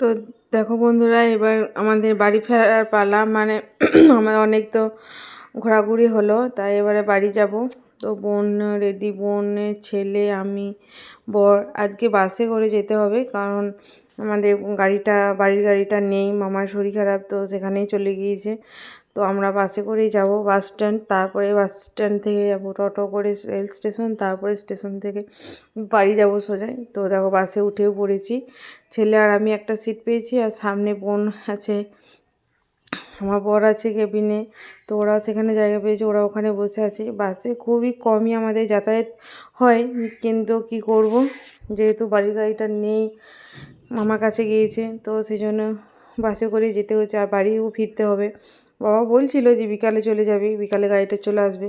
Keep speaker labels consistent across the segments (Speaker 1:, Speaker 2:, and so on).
Speaker 1: তো দেখো বন্ধুরা, এবার আমাদের বাড়ি ফেরার পালা। মানে আমার অনেক তো ঘোরাঘুরি হলো, তাই এবারে বাড়ি যাব। তো বোন, রেডি বোনের ছেলে, আমি, বর, আজকে বাসে করে যেতে হবে, কারণ আমাদের গাড়িটা, বাড়ির গাড়িটা নেই, মামার শরীর খারাপ, তো সেখানেই চলে গিয়েছে। তো আমরা বাসে করেই যাব বাস স্ট্যান্ড, তারপরে বাস স্ট্যান্ড থেকে যাব টোটো করে রেল স্টেশন, তারপরে স্টেশন থেকে বাড়ি যাব সোজাই তো দেখো বাসে উঠেও পড়েছি। ছেলে আর আমি একটা সিট পেয়েছি আর সামনে বোন আছে। আমার বর আছে কেবিনে তো ওরা সেখানে জায়গা পেয়েছে, ওরা ওখানে বসে আছে। বাসে খুবই কমই আমাদের যাতায়াত হয়, কিন্তু কি করব? যেহেতু বাড়ির গাড়িটা নেই মামার কাছে গিয়েছে, তো সেই জন্য বাসে করে যেতে হচ্ছে আর বাড়িও ফিরতে হবে। বাবা বলছিল যে বিকালে চলে যাবে, বিকালে গাড়িটা চলে আসবে।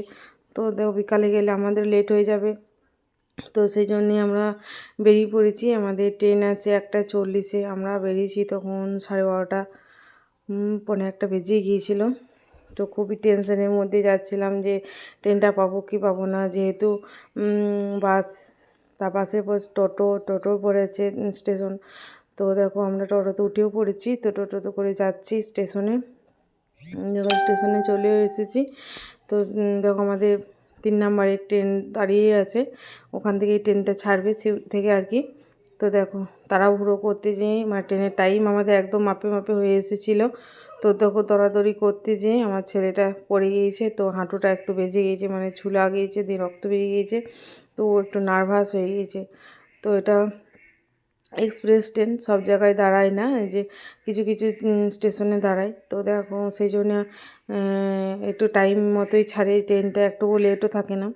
Speaker 1: তো দেখো বিকালে গেলে আমাদের লেট হয়ে যাবে। তো সেই জন্যে আমরা বেরিয়ে পড়েছি। আমাদের ট্রেন আছে একটা চল্লিশে। আমরা বেরিয়েছি তখন সাড়ে বারোটা পনেরো একটা বেজে গিয়েছিল। তো খুবই টেনশনের মধ্যে যাচ্ছিলাম যে ট্রেনটা পাবো কি পাবো না। যেহেতু বাস, তা তার পাশে টোটো টোটো পড়েছে স্টেশন তো দেখো আমরা টোটোতে উঠেও পড়েছি, তো টোটোতে করে যাচ্ছি স্টেশনে। দেখো স্টেশনে চলেও এসেছি। তো দেখো আমাদের তিন নাম্বারের ট্রেন দাঁড়িয়ে আছে। ওখান থেকেই ট্রেনটা ছাড়বে সিট থেকে আর কি। তো দেখো, তাড়াহুড়ো করতে যেয়ে মানে ট্রেনের টাইম আমাদের একদম মাপে মাপে হয়ে এসেছিল। তো দেখো দৌড়াদৌড়ি করতে যেয়ে আমার ছেলেটা পড়ে গিয়েছে, তো হাঁটুটা একটু বেজে গিয়েছে মানে ছুলা গিয়েছে, দিয়ে রক্ত বেরিয়ে গিয়েছে, তো একটু নার্ভাস হয়ে গিয়েছে। তো এটা এক্সপ্রেস ট্রেন সব জায়গায় দাঁড়ায় না যে কিছু কিছু স্টেশনে দাঁড়ায়। তো দেখো সেই জন্য একটু টাইম মতোই ছাড়ে ট্রেনটা একটুকু লেটও থাকে না।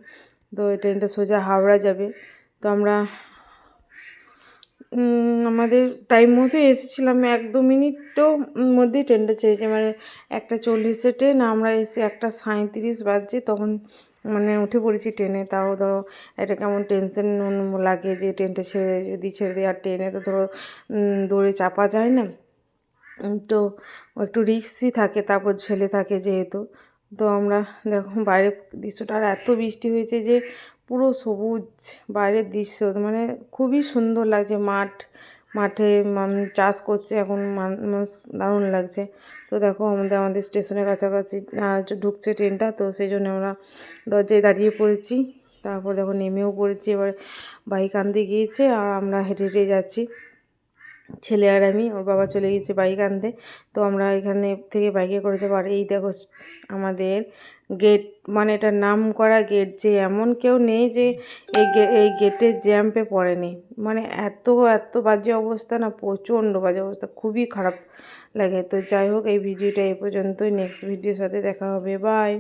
Speaker 1: তো এই ট্রেনটা সোজা হাওড়া যাবে। তো আমরা আমাদের টাইম মতোই এসেছিলাম। এক দু মিনিটও মধ্যেই ট্রেনটা ছেড়েছে। মানে একটা চল্লিশে ট্রেন, আমরা এসে একটা সাঁইত্রিশ বাজছে, তখন মানে উঠে পড়েছি ট্রেনে, তাও ধরো একটা কেমন টেনশন লাগে যে ট্রেনটা ছেড়ে যদি ছেড়ে দেয়, আর ট্রেনে তো ধরো দৌড়ে চাপা যায় না। তো একটু রিক্সই থাকে, তারপর ছেলে থাকে যেহেতু। তো আমরা দেখো বাইরের দৃশ্যটা, আর এত বৃষ্টি হয়েছে যে পুরো সবুজ বাইরের দৃশ্য মানে খুবই সুন্দর লাগছে, মাঠ মাঠে চাষ করছে, এখন মানুষ দারুণ লাগছে। তো দেখো আমাদের আমাদের স্টেশনের কাছাকাছি ঢুকছে ট্রেনটা, তো সেই জন্য আমরা দরজায় দাঁড়িয়ে পড়েছি। তারপর দেখো নেমেও পড়েছি, এবার বাইক আনতে গিয়েছে, আর আমরা হেঁটে হেঁটে যাচ্ছি। ছেলে আর আমি ওর বাবা চলে গিয়েছে বাইক আনতে। তো আমরা এখানে থেকে বাইকে করে যাব। আর এই দেখো আমাদের গেট মানে এটা নাম করা গেট যে এমন কেউ নেই যে এই এই গেটের জ্যাম্পে পড়েনি। মানে এত এত বাজে অবস্থা না, প্রচণ্ড বাজে অবস্থা, খুবই খারাপ লাগে। তো যাই হোক, এই ভিডিওটা এই পর্যন্তই। নেক্সট ভিডিওর সাথে দেখা হবে। বাই